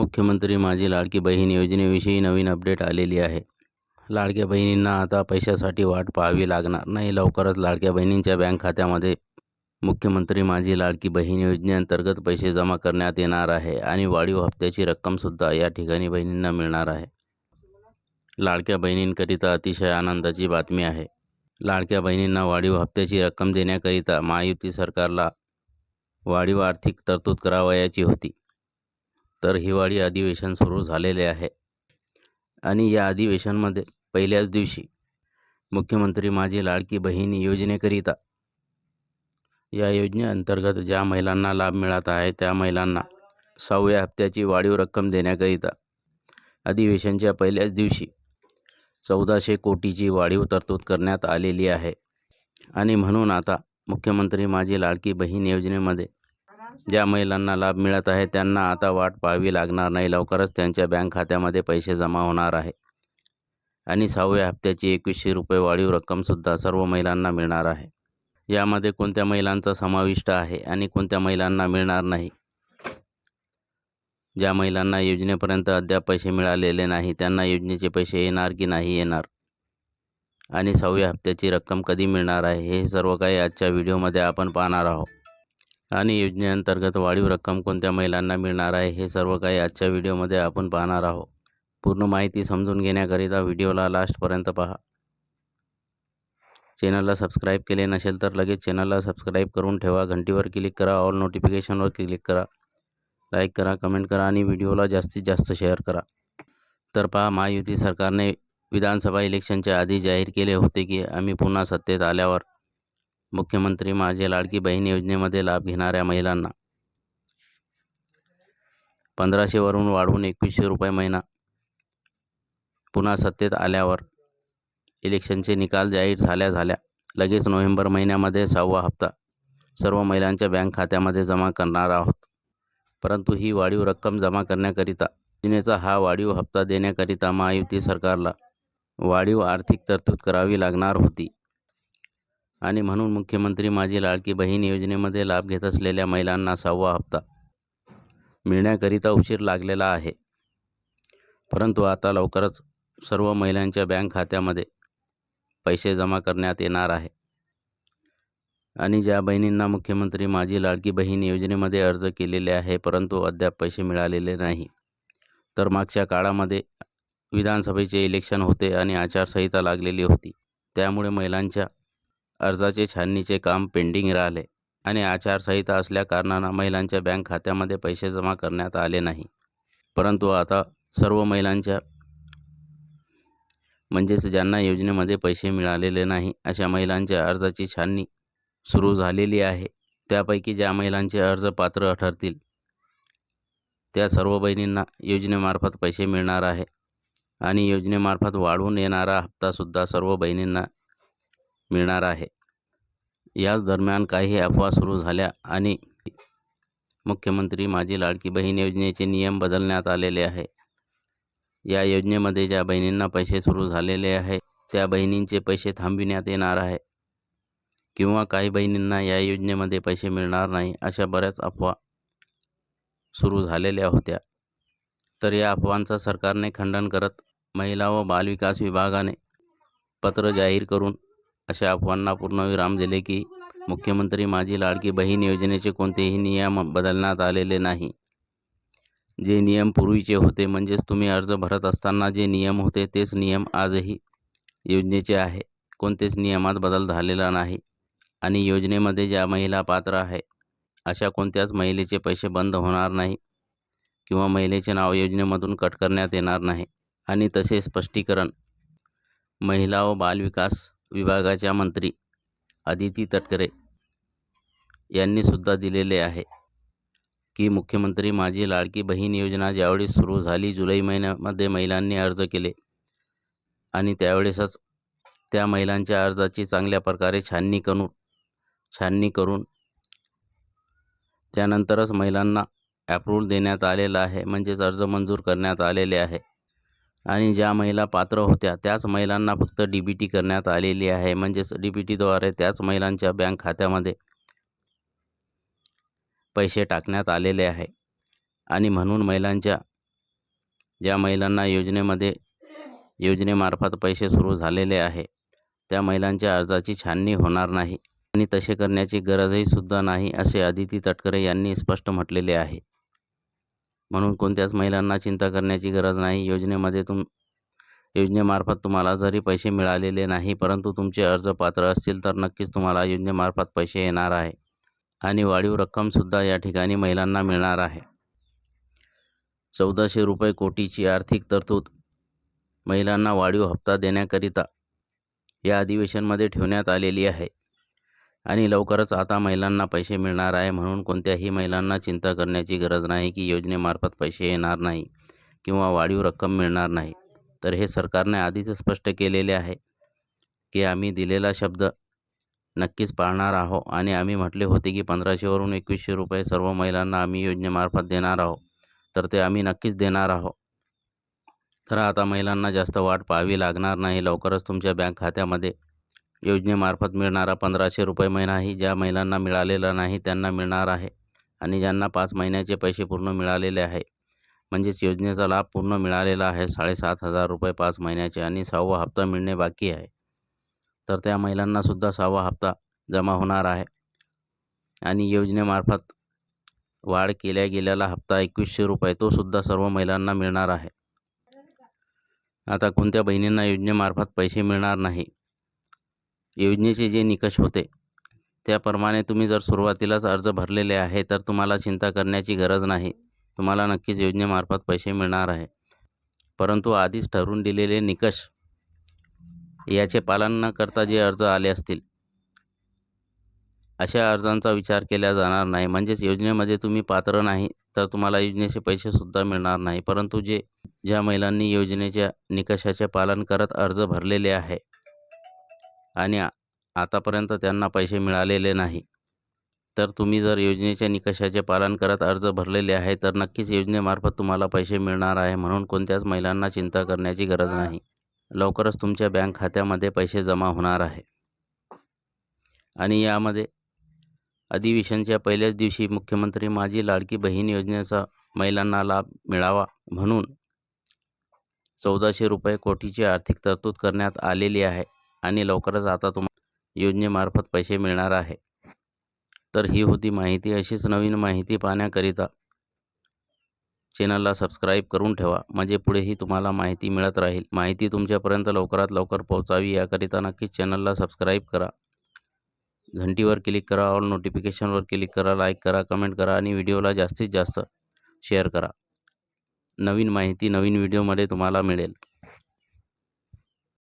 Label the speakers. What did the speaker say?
Speaker 1: मुख्यमंत्री माझी लाडकी बहीण योजनेविषयी नवीन अपडेट आलेली आहे. लाडक्या बहिणींना आता पैशासाठी वाट पाहावी लागणार. नाही लवकरच लाडक्या बहिणींच्या बँक खात्यामध्ये मुख्यमंत्री माझी लाडकी बहीण योजनेअंतर्गत पैसे जमा करण्यात येणार आहे आणि वाढीव हप्त्याची रक्कमसुद्धा या ठिकाणी बहिणींना मिळणार आहे. लाडक्या बहिणींकरिता अतिशय आनंदाची बातमी आहे. लाडक्या बहिणींना वाढीव हप्त्याची रक्कम देण्याकरिता महायुती सरकारला वाढीव आर्थिक तरतूद करावयाची होती. तर हिवाळी अधिवेशन सुरू झालेले आहे. आणि या अधिवेशनमध्ये पहिल्याच दिवशी मुख्यमंत्री माझी लाडकी बहीण योजनेकरिता या योजनेअंतर्गत ज्या महिलांना लाभ मिळत आहे त्या महिलांना सहाव्या हप्त्याची वाढीव रक्कम देण्याकरिता अधिवेशनच्या पहिल्याच दिवशी चौदाशे कोटीची वाढीव तरतूद करण्यात आलेली आहे. आणि म्हणून आता मुख्यमंत्री माझी लाडकी बहीण योजनेमध्ये ज्या महिलांना लाभ मिळत आहे त्यांना आता वाट पाहावी लागणार नाही. लवकरच त्यांच्या बँक खात्यामध्ये पैसे जमा होणार आहे. आणि सहाव्या हप्त्याची एकवीसशे रुपये वाढीव रक्कमसुद्धा सर्व महिलांना मिळणार आहे. यामध्ये कोणत्या महिलांचा समाविष्ट आहे आणि कोणत्या महिलांना मिळणार नाही? ज्या महिलांना योजनेपर्यंत अद्याप पैसे मिळालेले नाही त्यांना योजनेचे पैसे येणार की नाही येणार? आणि सहाव्या हप्त्याची रक्कम कधी मिळणार आहे हे सर्व काही आजच्या व्हिडिओमध्ये आपण पाहणार आहोत. आणि योजनेअंतर्गत वाढीव रक्कम कोणत्या महिलांना मिळणार आहे हे सर्व काही आजच्या व्हिडिओमध्ये आपण पाहणार आहोत. पूर्ण माहिती समजून घेण्याकरिता व्हिडिओला लास्टपर्यंत पहा. चॅनलला सबस्क्राईब केले नसेल तर लगेच चॅनलला सबस्क्राईब करून ठेवा. घंटीवर क्लिक करा ऑल नोटिफिकेशनवर क्लिक करा. लाईक करा कमेंट करा आणि व्हिडिओला जास्तीत जास्त शेअर करा. तर पहा महायुती सरकारने विधानसभा इलेक्शनच्या आधी जाहीर केले होते की आम्ही पुन्हा सत्तेत आल्यावर मुख्यमंत्री माझे लाडकी बहीण योजनेमध्ये लाभ घेणाऱ्या महिलांना पंधराशेवरून वाढवून एकवीसशे रुपये महिना. पुन्हा सत्तेत आल्यावर इलेक्शनचे निकाल जाहीर झाल्या झाल्या लगेच नोव्हेंबर महिन्यामध्ये सहावा हप्ता. सर्व महिलांच्या बँक खात्यामध्ये जमा करणार आहोत. परंतु ही वाढीव रक्कम जमा करण्याकरिता योजनेचा हा वाढीव हप्ता देण्याकरिता महायुती सरकारला वाढीव आर्थिक तरतूद करावी लागणार होती. आणि म्हणून मुख्यमंत्री माझी लाडकी बहीण योजनेमध्ये लाभ घेत असलेल्या महिलांना सहावा हप्ता मिळण्याकरिता उशीर लागलेला आहे. परंतु आता लवकरच सर्व महिलांच्या बँक खात्यामध्ये पैसे जमा करण्यात येणार आहे. आणि ज्या बहिणींना मुख्यमंत्री माझी लाडकी बहीण योजनेमध्ये अर्ज केलेले आहे परंतु अद्याप पैसे मिळालेले नाही तर मागच्या काळामध्ये विधानसभेचे इलेक्शन होते आणि आचारसंहिता लागलेली होती. त्यामुळे महिलांच्या अर्जाचे छाननीचे काम पेंडिंग राहिले आणि आचारसंहिता असल्याकारणानं महिलांच्या बँक खात्यामध्ये पैसे जमा करण्यात आले नाही. परंतु आता सर्व महिलांच्या म्हणजेच ज्यांना योजनेमध्ये पैसे मिळालेले नाही अशा महिलांच्या अर्जाची छाननी सुरू झालेली आहे. त्यापैकी ज्या महिलांचे अर्ज पात्र ठरतील त्या सर्व बहिणींना योजनेमार्फत पैसे मिळणार आहे. आणि योजनेमार्फत वाढवून येणारा हप्तासुद्धा सर्व बहिणींना मिळणार आहे. याच दरम्यान काही अफवा सुरू झाल्या आणि मुख्यमंत्री माझी लाडकी बहीण योजनेचे नियम बदलण्यात आलेले आहे. या योजनेमध्ये ज्या बहिणींना पैसे सुरू झालेले आहे त्या बहिणींचे पैसे थांबविण्यात येणार आहे. किंवा काही बहिणींना या योजनेमध्ये पैसे मिळणार नाही अशा बऱ्याच अफवा सुरू झालेल्या होत्या. तर या अफवांचं सरकारने खंडन करत महिला व बालविकास विभागाने पत्र जाहीर करून अशा अफवांना पूर्णविराम दिले की मुख्यमंत्री माझी लाडकी बहीण योजनेचे कोणतेही नियम बदलण्यात आलेले नाही. जे नियम पूर्वीचे होते म्हणजेच तुम्ही अर्ज भरत असताना जे नियम होते तेच नियम आजही योजनेचे आहे. कोणतेच नियमात बदल झालेला नाही. आणि योजनेमध्ये ज्या महिला पात्र आहे अशा कोणत्याच महिलेचे पैसे बंद होणार नाही किंवा महिलेचे नाव योजनेमधून कट करण्यात येणार नाही. आणि तसे स्पष्टीकरण महिला व बालविकास विभागाच्या मंत्री आदिती तटकरे यांनीसुद्धा दिलेले आहे की मुख्यमंत्री माझी लाडकी बहीण योजना ज्यावेळेस सुरू झाली जुलै महिन्यामध्ये महिलांनी अर्ज केले आणि त्यावेळेसच त्या महिलांच्या अर्जाची चांगल्या प्रकारे छाननी करून छाननी करून त्यानंतरच महिलांना ॲप्रूव्हल देण्यात आलेलं आहे म्हणजेच अर्ज मंजूर करण्यात आलेले आहे. आणि ज्या महिला पात्र होत्या त्याच महिलांना फक्त डी बी टी करण्यात आलेली आहे. म्हणजेच डी बी टीद्वारे त्याच महिलांच्या बँक खात्यामध्ये पैसे टाकण्यात आलेले आहे. आणि म्हणून महिलांच्या ज्या महिलांना योजनेमध्ये योजनेमार्फत पैसे सुरू झालेले आहे त्या महिलांच्या अर्जाची छाननी होणार नाही. आणि तसे करण्याची गरजही सुद्धा नाही असे आदिती तटकरे यांनी स्पष्ट म्हटलेले आहे. म्हणून कोणत्याच महिलांना चिंता करण्याची गरज नाही. योजनेमध्ये तुम योजनेमार्फत तुम्हाला जरी पैसे मिळालेले नाही परंतु तुमचे अर्ज पात्र असतील तर नक्कीच तुम्हाला योजनेमार्फत पैसे येणार आहे. आणि वाढीव रक्कमसुद्धा या ठिकाणी महिलांना मिळणार आहे. चौदाशे रुपये कोटीची आर्थिक तरतूद महिलांना वाढीव हप्ता देण्याकरिता या अधिवेशनमध्ये ठेवण्यात आलेली आहे. आणि लवकरच आता महिलांना पैसे मिळणार आहे म्हणून कोणत्याही महिलांना चिंता करण्याची गरज नाही की योजनेमार्फत पैसे येणार नाही किंवा वाढीव रक्कम मिळणार नाही. तर हे सरकारने आधीच स्पष्ट केलेले आहे की आम्ही दिलेला शब्द नक्कीच पाळणार आहोत आणि आम्ही म्हटले होते की पंधराशेवरून एकवीसशे रुपये सर्व महिलांना आम्ही योजनेमार्फत देणार आहोत. तर ते आम्ही नक्कीच देणार आहोत. तर आता महिलांना जास्त वाट पाहावी लागणार नाही. लवकरच तुमच्या बँक खात्यामध्ये योजनेमार्फत मिळणारा पंधराशे रुपये महिनाही ज्या महिलांना मिळालेला नाही त्यांना मिळणार आहे आणि ज्यांना पाच महिन्याचे पैसे पूर्ण मिळालेले आहे. म्हणजेच योजनेचा लाभ पूर्ण मिळालेला आहे साडेसात हजार रुपये पाच महिन्याचे आणि सहावा हप्ता मिळणे बाकी आहे. तर त्या महिलांनासुद्धा सहावा हप्ता जमा होणार आहे. आणि योजनेमार्फत वाढ केल्या गेलेला हप्ता एकवीसशे रुपये तो सुद्धा सर्व महिलांना मिळणार आहे. आता कोणत्या बहिणींना योजनेमार्फत पैसे मिळणार नाही? योजनेचे जे निकष होते त्याप्रमाणे तुम्ही जर सुरुवातीलाच अर्ज भरलेले आहे तर तुम्हाला चिंता करण्याची गरज नाही. तुम्हाला नक्कीच योजनेमार्फत पैसे मिळणार आहे. परंतु आधीच ठरवून दिलेले निकष याचे पालन न करता जे अर्ज आले असतील अशा अर्जांचा विचार केला जाणार नाही. म्हणजेच योजनेमध्ये तुम्ही पात्र नाही तर तुम्हाला योजनेचे पैसेसुद्धा मिळणार नाही. परंतु जे ज्या महिलांनी योजनेच्या निकषाचे पालन करत अर्ज भरलेले आहे आणि आ आतापर्यंत त्यांना पैसे मिळालेले नाही. तर तुम्ही जर योजनेच्या निकषाचे पालन करत अर्ज भरलेले आहे तर नक्कीच योजनेमार्फत तुम्हाला पैसे मिळणार आहे म्हणून कोणत्याच महिलांना चिंता करण्याची गरज नाही. लवकरच तुमच्या बँक खात्यामध्ये पैसे जमा होणार आहे. आणि यामध्ये अधिवेशनच्या पहिल्याच दिवशी मुख्यमंत्री माझी लाडकी बहीण योजनेचा महिलांना लाभ मिळावा म्हणून चौदाशे रुपये कोटीची आर्थिक तरतूद करण्यात आलेली आहे. आणि लवकरच आता तुम योजनेमार्फत पैसे मिळणार आहे. तर ही होती माहिती. अशीच नवीन माहिती पाहण्याकरिता चॅनलला सबस्क्राईब करून ठेवा. म्हणजे पुढेही तुम्हाला माहिती मिळत राहील. माहिती तुमच्यापर्यंत लवकरात लवकर पोहोचावी याकरिता नक्कीच चॅनलला सबस्क्राईब करा. घंटीवर क्लिक करा. ऑल नोटिफिकेशनवर क्लिक करा. लाईक करा कमेंट करा आणि व्हिडिओला जास्तीत जास्त शेअर करा. नवीन माहिती नवीन व्हिडिओमध्ये तुम्हाला मिळेल.